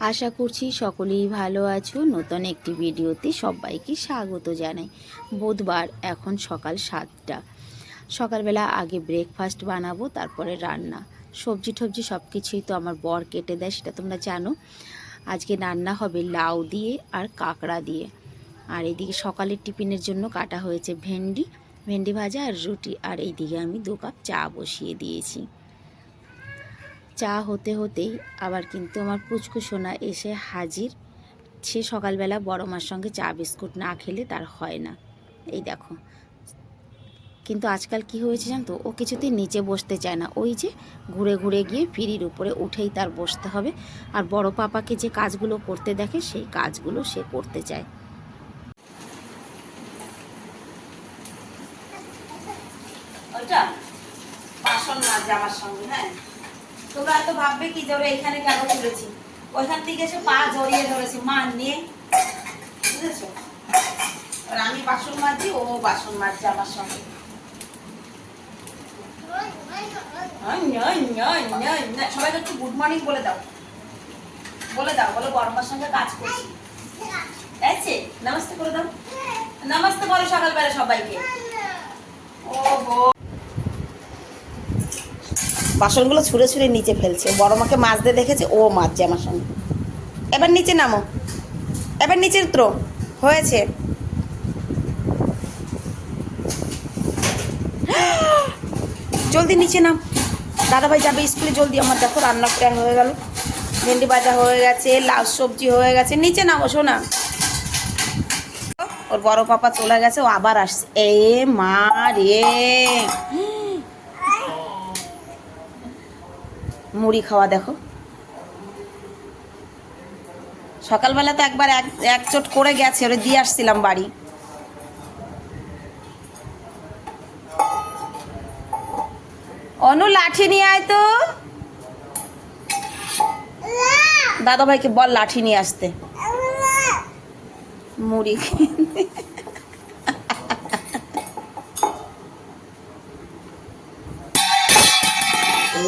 আশা করছি সকলেই ভালো আছো। নতুন একটি ভিডিওতে সবাইকে স্বাগত জানাই। বুধবার, এখন সকাল সাতটা। সকালবেলা আগে ব্রেকফাস্ট বানাবো, তারপরে রান্না। সবজি টবজি সব কিছুই তো আমার বর কেটে দেয়, সেটা তোমরা জানো। আজকে রান্না হবে লাউ দিয়ে আর কাঁকড়া দিয়ে। আর এইদিকে সকালের টিফিনের জন্য কাটা হয়েছে ভেন্ডি ভেন্ডি ভাজা আর রুটি। আর এইদিকে আমি দু কাপ চা বসিয়ে দিয়েছি। চা হতে হতেই আবার কিন্তু আমার পুচকু সোনা এসে হাজির। সে সকালবেলা বড় মার সঙ্গে চা বিস্কুট না খেলে তার হয় না। এই দেখো। কিন্তু আজকাল কি হয়েছে জানতো? ও কিছুতেই নিচে বসতে চায় না। ওই যে ঘুরে ঘুরে গিয়ে ফিরির উপরে উঠেই তার বসতে হবে। আর বড় পাপাকে যে কাজগুলো করতে দেখে, সেই কাজগুলো সে করতে চায়। বাসন না যাওয়ার সঙ্গে হ্যাঁ? তোমরা তো ভাববে কি যে ওরা এখানে কেন তুলেছি ওইখান থেকে এসে পা জড়িয়ে ধরেছি। মা নিয়ে বুঝেছ? আর আমি বাসন মাজছি, ও বাসন মাজছে আমার সঙ্গে। সবাইকে একটু গুড মর্নিং বলে দাও। বলে দাও, বলো গরমার সঙ্গে কাজ করছি। তাইছে নমস্তে করে দাও। নমস্তে বলো সকালবেলা সবাইকে। ওহো বাসনগুলো ছুঁড়ে ছুঁড়ে নিচে ফেলছে। বড় মাকে মাজতে দেখেছে, ও মাজছে আমার সঙ্গে। এবার নিচে নামো। এবার নিচে উতরো। হয়েছে। জলদি নিচে নাম। দাদাভাই যাবে স্কুলে, জলদি। আমার দেখো রান্না প্রায় হয়ে গেল। ভেন্ডি ভাজা হয়ে গেছে, লাউ সবজি হয়ে গেছে। নিচে নামো, শোনা। ওর বড় পাপা চলে গেছে, ও আবার আসছে। এ মা রে। মুড়ি খাওয়া, দেখো। সকালবেলা তো একবার এক চোট করে গেছে, ওরে দিয়ে আসছিলাম বাড়ি। অনু, লাঠি নিয়ে আয় তো। দাদা ভাইকে বল লাঠি নিয়ে আসতে। মুড়ি।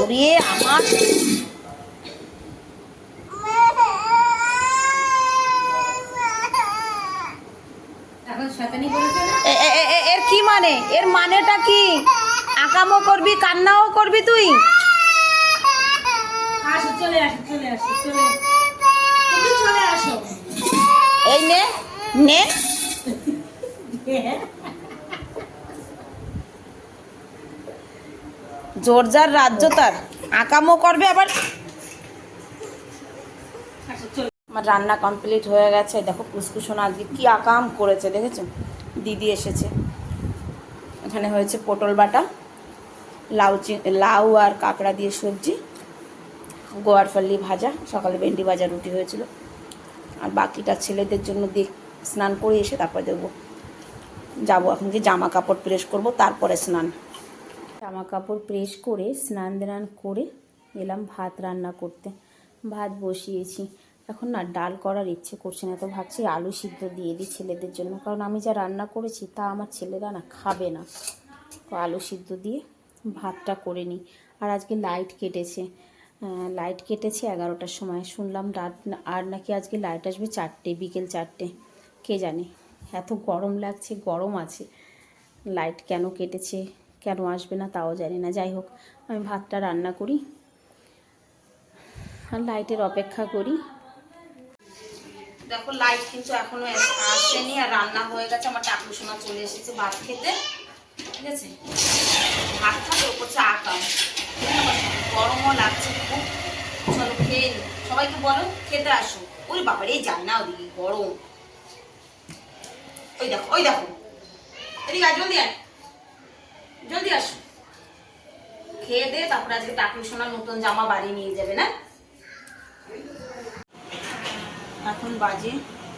ওরে এর কি মানে? এর মানেটা কি? আকামও করবি কান্নাও করবি তুই? এই নে। নে। জোরজার রাজ্য তার। আকামও করবে আবার। আমার রান্না কমপ্লিট হয়ে গেছে। দেখো পুষ্কুসোনা আজকে কি আকাম করেছে, দেখেছ? দিদি এসেছে। এখানে হয়েছে পটল বাটা, লাউ লাউ আর কাঁকড়া দিয়ে সবজি, গোয়ার ফাল্লি ভাজা, সকালে ভেন্ডি ভাজা রুটি হয়েছিল। আর বাকিটা ছেলেদের জন্য দিয়ে স্নান করে এসে তারপরে দেবো যাব এখন যে জামা কাপড় প্রেস করব, তারপরে স্নান। জামা কাপড় প্রেস করে, স্নান দান করে এলাম ভাত রান্না করতে। ভাত বসিয়েছি। এখন না ডাল করার ইচ্ছে করছে না, তো ভাবছি আলু সিদ্ধ দিয়ে দিই ছেলেদের জন্য। কারণ আমি যা রান্না করেছি তা আমার ছেলেরা না খাবে না। তো আলু সিদ্ধ দিয়ে ভাতটা করে নিই। আর আজকে লাইট কেটেছে। লাইট কেটেছে এগারোটার সময়। শুনলাম রাত আর নাকি আজকে লাইট আসবে চারটে, বিকেল চারটে। কে জানে? এত গরম লাগছে, গরম আছে। লাইট কেন কেটেছে? কেন আসবে না তাও জানি না। যাই হোক, আমি ভাতটা রান্না করি আর লাইটের অপেক্ষা করি। দেখো, লাইট কিন্তু এখনও আসেনি আর রান্না হয়ে গেছে। আমার টাকলু সোনা চলে এসেছে ভাত খেতে। ঠিক আছে? ভাত খাবে ও করছে আকাম গরমও লাগছে খুব। চলো খেয়ে সবাইকে বলো, খেতে আসো। ওই বাবারে যায় না ওদিকে, গরম। ওই দেখো ওই দেখো। এদিকে জলদি আয়। জলদি আসো। খেয়ে দে তারপরে আজকে টাকলু সোনার নতুন জামা বাড়ি নিয়ে যাবে না? এখন বাজে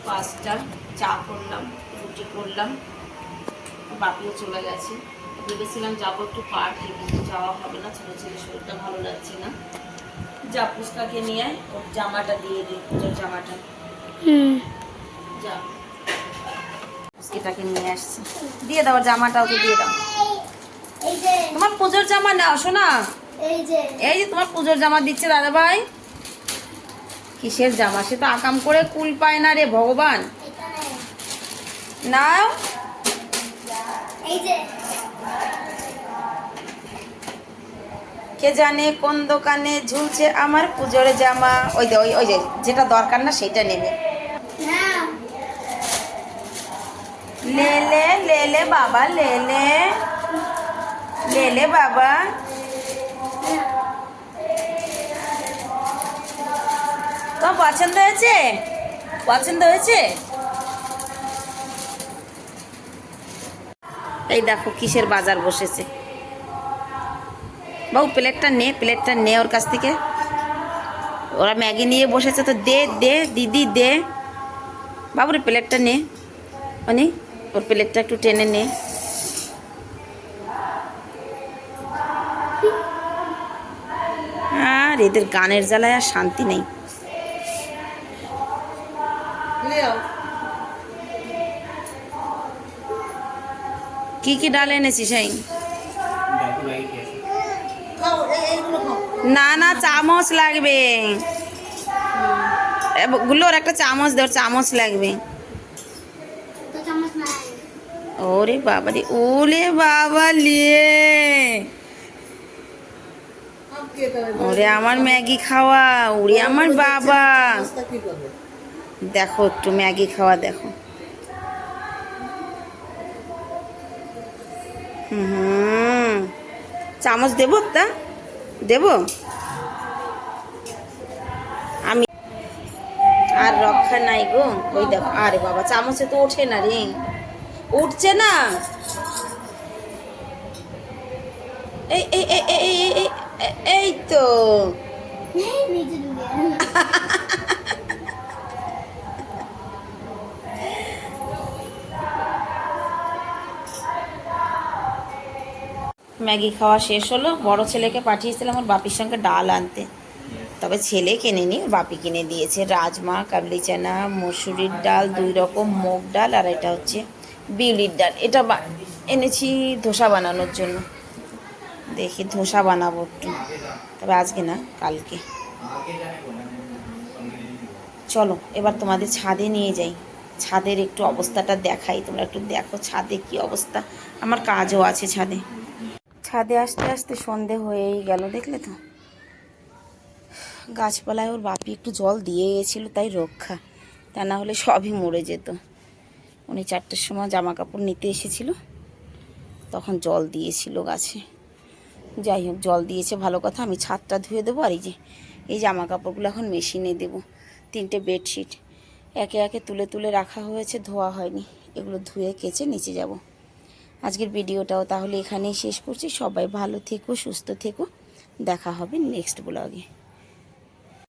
পাঁচটা চা করলাম রুটি করলাম বাপিও চলে গেছে। ভেবেছিলাম যাব একটু পার্কে কিন্তু যাওয়া হবে না ছোটো ছেলে শরীরটা ভালো লাগছে না। যা পুষ্কাকে নিয়ে আয়, ওর জামাটা দিয়ে দিই পুজোর জামাটা। যা পুষ্কিটাকে নিয়ে আসছি। দিয়ে দাও ওর জামাটা ওকে দিয়ে দাও। তোমার পুজোর জামা নাও শোনা। এই যে। এই যে তোমার পুজোর জামা দিচ্ছে দাদা ভাই কিসের জামা? সে তো আকাম করে কুল পায় না রে ভগবান। নাও। কে জানে কোন দোকানে ঝুলছে আমার পুজোর জামা? ওই যে ওই ওই যে যেটা দরকার না সেটা নেবে। লে লে লে লে বাবা লে। লে লে লে বাবা। তো পছন্দ হয়েছে? পছন্দ হয়েছে? এই দেখো কিসের বাজার বসেছে। বাবু, প্লেটটা নে প্লেটটা নে ওর কাছ থেকে। ওরা ম্যাগি নিয়ে বসেছে তো দে দে, দিদি, দে। বাবুর প্লেটটা নে। অনি, ওর প্লেটটা একটু টেনে নে। এদের গানের জ্বালায় আর শান্তি নেই। কি কি ডাল এনেছিস সেই না না চামচ লাগবে। গুলোর একটা চামচ দে চামচ লাগবে। ওরে বাবা রে ওরে বাবা লিয়ে ওরে আমার ম্যাগি খাওয়া, ওরে আমার বাবা। দেখো একটু ম্যাগি খাওয়া, দেখো। হুম চামচ দেবো তা দেব? আমি আর রক্ষা নাই গো। ওই দেখো, আরে বাবা, চামচে তো ওঠে না রে। উঠছে না। এই এই এই এই এই- তো ম্যাগি খাওয়া শেষ হলো। বড় ছেলেকে পাঠিয়েছিলাম ওর বাপির সঙ্গে ডাল আনতে। তবে ছেলে কেনেনি, ওর বাপি কিনে দিয়েছে। রাজমা, কাবলি চানা, মসুরির ডাল, দুই রকম মুগ ডাল, আর এটা হচ্ছে বিউলির ডাল। এটা এনেছি ধোসা বানানোর জন্য। দেখি ধোসা বানাবো একটু। তবে আজকে না কালকে। চলো, এবার তোমাদের ছাদে নিয়ে যাই। ছাদের একটু অবস্থাটা দেখাই, তোমরা একটু দেখো ছাদে কি অবস্থা। আমার কাজও আছে ছাদে। ছাদে আসতে আসতে সন্ধে হয়েই গেল, দেখলে তো? গাছপালায় ওর বাপি একটু জল দিয়ে গেছিল, তাই রক্ষা। তা না হলে সবই মরে যেত। উনি চারটের সময় জামা কাপড় নিতে এসেছিল, তখন জল দিয়েছিল গাছে। যাই হোক, জল দিয়েছে, ভালো কথা। আমি ছাদটা ধুয়ে দেবো আর এই যে, এই জামা কাপড়গুলো এখন মেশিনে দেবো। তিনটে বেডশিট। একে একে তুলে তুলে রাখা হয়েছে, ধোয়া হয়নি। এগুলো ধুয়ে কেচে নিচে যাব। আজকের ভিডিওটাও তাহলে এখানেই শেষ করছি। সবাই ভালো থেকো, সুস্থ থেকো। দেখা হবে নেক্সট ব্লগে